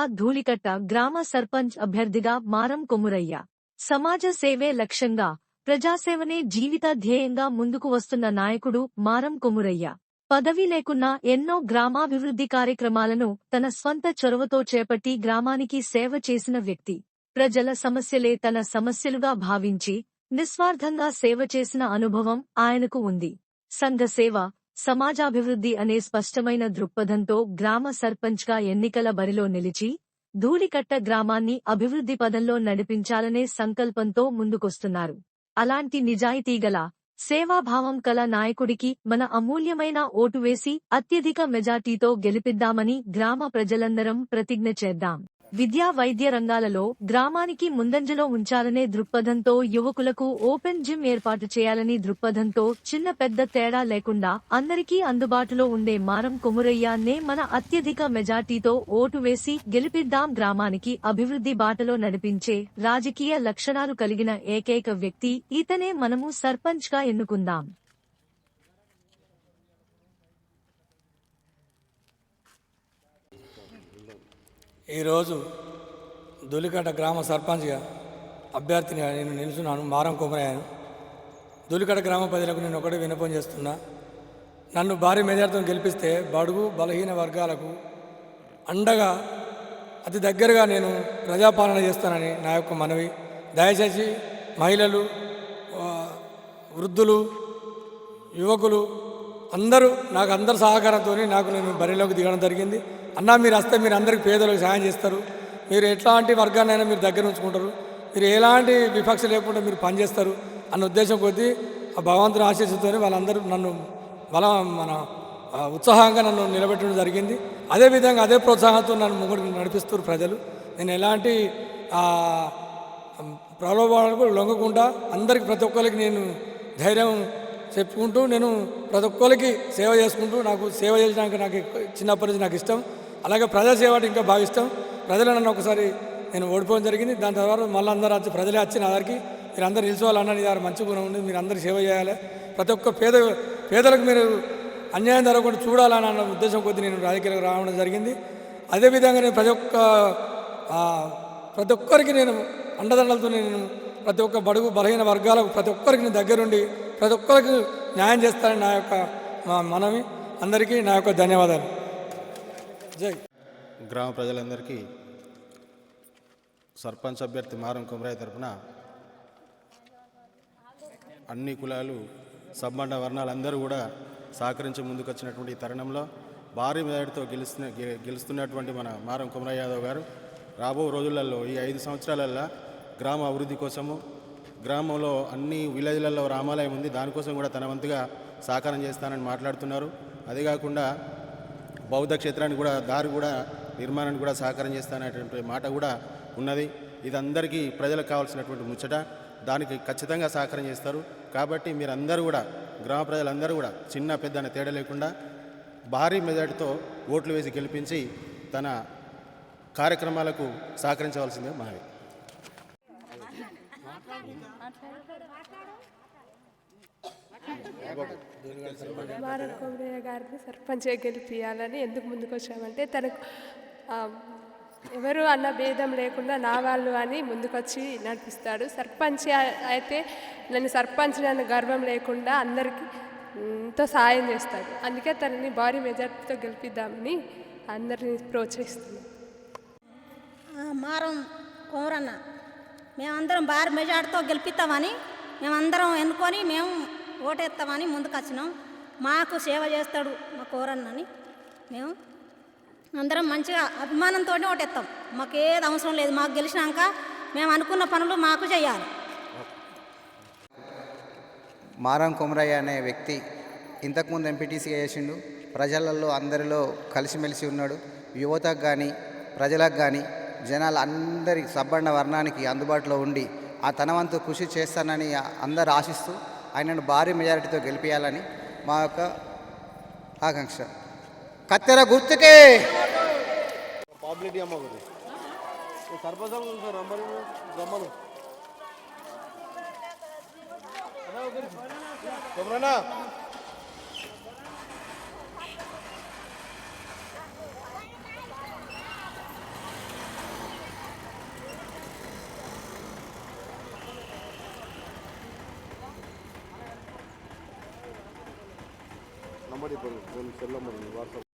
జిల్లా ధూళికట్ట గ్రామ సర్పంచ్ అభ్యర్థిగా మారం కొమురయ్య. సమాజ సేవే లక్ష్యంగా ప్రజాసేవనే జీవిత ధ్యేయంగా ముందుకు వస్తున్న నాయకుడు మారం కొమురయ్య. పదవి లేకున్నా ఎన్నో గ్రామాభివృద్ధి కార్యక్రమాలను తన స్వంత చొరవతో చేపట్టి గ్రామానికి సేవ చేసిన వ్యక్తి. ప్రజల సమస్యలే తన సమస్యలుగా భావించి నిస్వార్థంగా సేవ చేసిన అనుభవం ఆయనకు ఉంది. సంఘ సేవ సమాజాభివృద్ధి అనే స్పష్టమైన దృక్పథంతో గ్రామ సర్పంచ్గా ఎన్నికల బరిలో నిలిచి ధూళికట్ట గ్రామాన్ని అభివృద్ధి పదంలో నడిపించాలనే సంకల్పంతో ముందుకొస్తున్నారు. అలాంటి నిజాయితీగల సేవాభావం కల నాయకుడికి మన అమూల్యమైన ఓటు వేసి అత్యధిక మెజార్టీతో గెలిపిద్దామని గ్రామ ప్రజలందరం ప్రతిజ్ఞ చేద్దాం. విద్యా వైద్య రంగాలలో గ్రామానికి ముందంజలో ఉంచాలనే దృక్పథంతో యువకులకు ఓపెన్ జిమ్ ఏర్పాటు చేయాలని దృక్పథంతో చిన్న పెద్ద తేడా లేకుండా అందరికీ అందుబాటులో ఉండే మారం కొమురయ్యాన్నే మన అత్యధిక మెజార్టీతో ఓటు వేసి గెలిపిద్దాం గ్రామానికి అభివృద్ధి బాటలో నడిపించే రాజకీయ లక్షణాలు కలిగిన ఏకైక వ్యక్తి ఇతనే మనము సర్పంచ్గా ఎన్నుకుందాం. ఈరోజు దులికట గ్రామ సర్పంచ్గా అభ్యర్థిని నేను నిలుచున్నాను మారం కుమరయ్యను. దులికట గ్రామ ప్రజలకు నేను ఒకటే వినపం చేస్తున్నా. నన్ను భారీ మెజార్టీతో గెలిపిస్తే బడుగు బలహీన వర్గాలకు అండగా అతి దగ్గరగా నేను ప్రజాపాలన చేస్తానని నా యొక్క మనవి. దయచేసి మహిళలు వృద్ధులు యువకులు అందరూ నాకు అందరి సహకారంతో నాకు నేను బరిలోకి దిగడం జరిగింది. అన్నా మీరు వస్తే మీరు అందరికీ పేదలకు సహాయం చేస్తారు. మీరు ఎట్లాంటి వర్గాన్నైనా మీరు దగ్గర ఉంచుకుంటారు. మీరు ఎలాంటి విపక్ష లేకుండా మీరు పనిచేస్తారు అన్న ఉద్దేశం కొద్దీ ఆ భగవంతుని ఆశీస్సుతో వాళ్ళందరూ నన్ను బల మన ఉత్సాహంగా నన్ను నిలబెట్టడం జరిగింది. అదేవిధంగా అదే ప్రోత్సాహంతో నన్ను ముగ్గురు నడిపిస్తారు ప్రజలు. నేను ఎలాంటి ప్రలోభాలకు లొంగకుండా అందరికి ప్రతి ఒక్కరికి నేను ధైర్యం చెప్పుకుంటూ నేను ప్రతి ఒక్కరికి సేవ చేసుకుంటూ నాకు సేవ చేయడానికి నాకు చిన్నప్పటి నుంచి నాకు ఇష్టం. అలాగే ప్రజాసేవ అంటే ఇంకా భావిస్తాం ఇష్టం. ప్రజలు నన్ను ఒకసారి నేను ఓడిపోవడం జరిగింది. దాని తర్వాత మళ్ళీ అందరూ వచ్చి ప్రజలే వచ్చి నా దగ్గరికి మీరు అందరు నిలిచోవాలన్నది నీ మంచి గుణం ఉంది మీరు అందరూ సేవ చేయాలి. ప్రతి ఒక్క పేద పేదలకు మీరు అన్యాయం జరగకుండా చూడాలని అన్న ఉద్దేశం కొద్ది నేను రాజకీయాలకు రావడం జరిగింది. అదేవిధంగా నేను ప్రతి ఒక్క ప్రతి ఒక్కరికి నేను అండదండలతో నేను ప్రతి ఒక్క బడుగు బలహీన వర్గాలకు ప్రతి ఒక్కరికి నేను దగ్గరుండి ప్రతి ఒక్కరికి న్యాయం చేస్తానని నా యొక్క మా మనవి. అందరికీ నా యొక్క ధన్యవాదాలు. జై. గ్రామ ప్రజలందరికీ సర్పంచ్ అభ్యర్థి మారం కుమరాయి తరపున అన్ని కులాలు సబ్బండ వర్ణాలందరూ కూడా సహకరించి ముందుకొచ్చినటువంటి ఈ తరుణంలో భారీ మెదడితో గెలుస్తున్న గె- గెలుస్తున్నటువంటి మన మారం కుమరయ్య యాదవ్ గారు రాబో రోజులలో ఈ ఐదు సంవత్సరాలల్లో గ్రామ అభివృద్ధి కోసము గ్రామంలో అన్ని విలేజ్లలో రామాలయం ఉంది దానికోసం కూడా తన వంతుగా సహకారం చేస్తానని మాట్లాడుతున్నారు. అదే కాకుండా బౌద్ధ క్షేత్రానికి కూడా దారి కూడా నిర్మాణానికి కూడా సహకారం చేస్తానటువంటి మాట కూడా ఉన్నది. ఇది అందరికీ ప్రజలకు కావాల్సినటువంటి ముచ్చట. దానికి ఖచ్చితంగా సహకారం చేస్తారు. కాబట్టి మీరందరూ కూడా గ్రామ ప్రజలందరూ కూడా చిన్న పెద్ద అనే తేడా లేకుండా భారీ మెజార్టీతో ఓట్లు వేసి గెలిపించి తన కార్యక్రమాలకు సహకరించవలసిందే మనవి మారం గారిని సర్పంచ్గా గెలిపించాలని ఎందుకు ముందుకు వచ్చామంటే తనకు ఎవరు అన్న భేదం లేకుండా నా వాళ్ళు అని ముందుకొచ్చి నడిపిస్తాడు. సర్పంచ్ అయితే నన్ను సర్పంచ్ నన్ను గర్వం లేకుండా అందరికీ ఎంతో సాయం చేస్తాడు. అందుకే తనని భారీ మెజార్టీతో గెలిపిద్దామని అందరిని ప్రోత్సహిస్తున్నాను మారం కుమరన్న మేమందరం భారీ మెజార్టీతో గెలిపిస్తామని మేమందరం ఎన్నుకొని మేము ఓటేస్తామని ముందుకు వచ్చినాం మాకు సేవ చేస్తాడు మా కోరన్నని మేము అందరం మంచిగా అభిమానంతో ఓటేస్తాం మాకు ఏది అవసరం లేదు. మాకు గెలిచినాక మేము అనుకున్న పనులు మాకు చేయాలి. మారం కుమరయ్య అనే వ్యక్తి ఇంతకుముందు ఎంపీటీసీ చేసిండు. ప్రజలలో అందరిలో కలిసిమెలిసి ఉన్నాడు. యువతకు కానీ ప్రజలకు కానీ జనాలు అందరి సబ్బండ వర్ణానికి అందుబాటులో ఉండి ఆ తన వంతు కృషి చేస్తానని అందరు ఆశిస్తూ ఆయనను భారీ మెజారిటీతో గెలిపించాలని మా యొక్క ఆకాంక్ష. కత్తెర గుర్తుకే! నెంబర్ సార్ ఫోన్ సెల్ செல்ல முடியும் வாட்ஸ்அப்